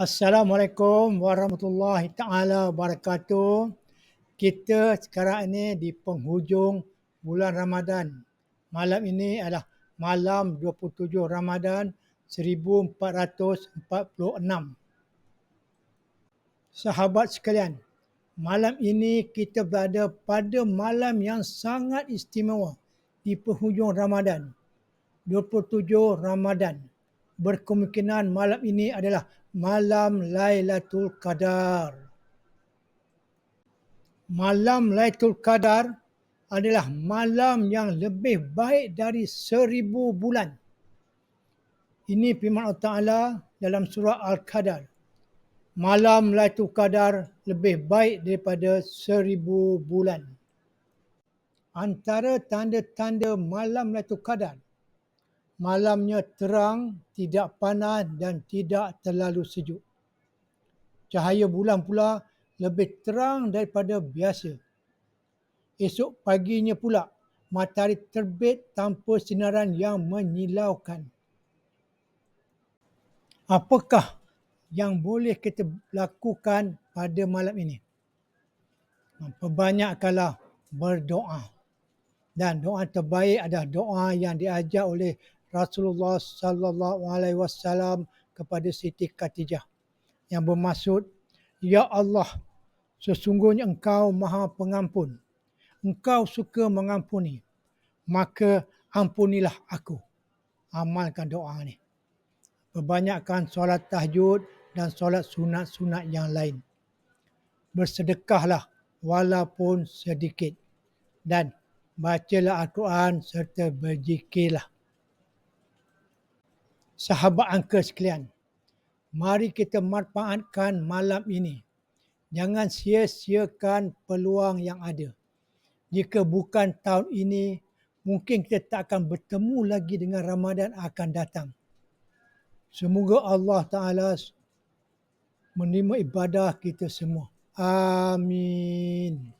Assalamualaikum warahmatullahi taala wabarakatuh. Kita sekarang ini di penghujung bulan Ramadan. Malam ini adalah malam 27 Ramadan 1446. Sahabat sekalian, malam ini kita berada pada malam yang sangat istimewa di penghujung Ramadan. 27 Ramadan. Berkemungkinan malam ini adalah malam Lailatul Qadar. Malam Lailatul Qadar adalah malam yang lebih baik dari seribu bulan. Ini firman Allah Ta'ala dalam surah Al-Qadar. Malam Lailatul Qadar lebih baik daripada seribu bulan. Antara tanda-tanda malam Lailatul Qadar malamnya terang, tidak panas dan tidak terlalu sejuk. Cahaya bulan pula lebih terang daripada biasa. Esok paginya pula, matahari terbit tanpa sinaran yang menyilaukan. Apakah yang boleh kita lakukan pada malam ini? Perbanyakkanlah berdoa. Dan doa terbaik adalah doa yang diajar oleh Rasulullah sallallahu alaihi wasallam kepada Siti Khadijah yang bermaksud ya Allah sesungguhnya engkau Maha Pengampun. Engkau suka mengampuni. Maka ampunilah aku. Amalkan doa ni. Perbanyakkan solat tahajud dan solat sunat-sunat yang lain. Bersedekahlah walaupun sedikit. Dan bacalah Al-Quran serta berzikirlah sahabat angka sekalian, mari kita manfaatkan malam ini. Jangan sia-siakan peluang yang ada. Jika bukan tahun ini, mungkin kita tak akan bertemu lagi dengan Ramadan akan datang. Semoga Allah Ta'ala menerima ibadah kita semua. Amin.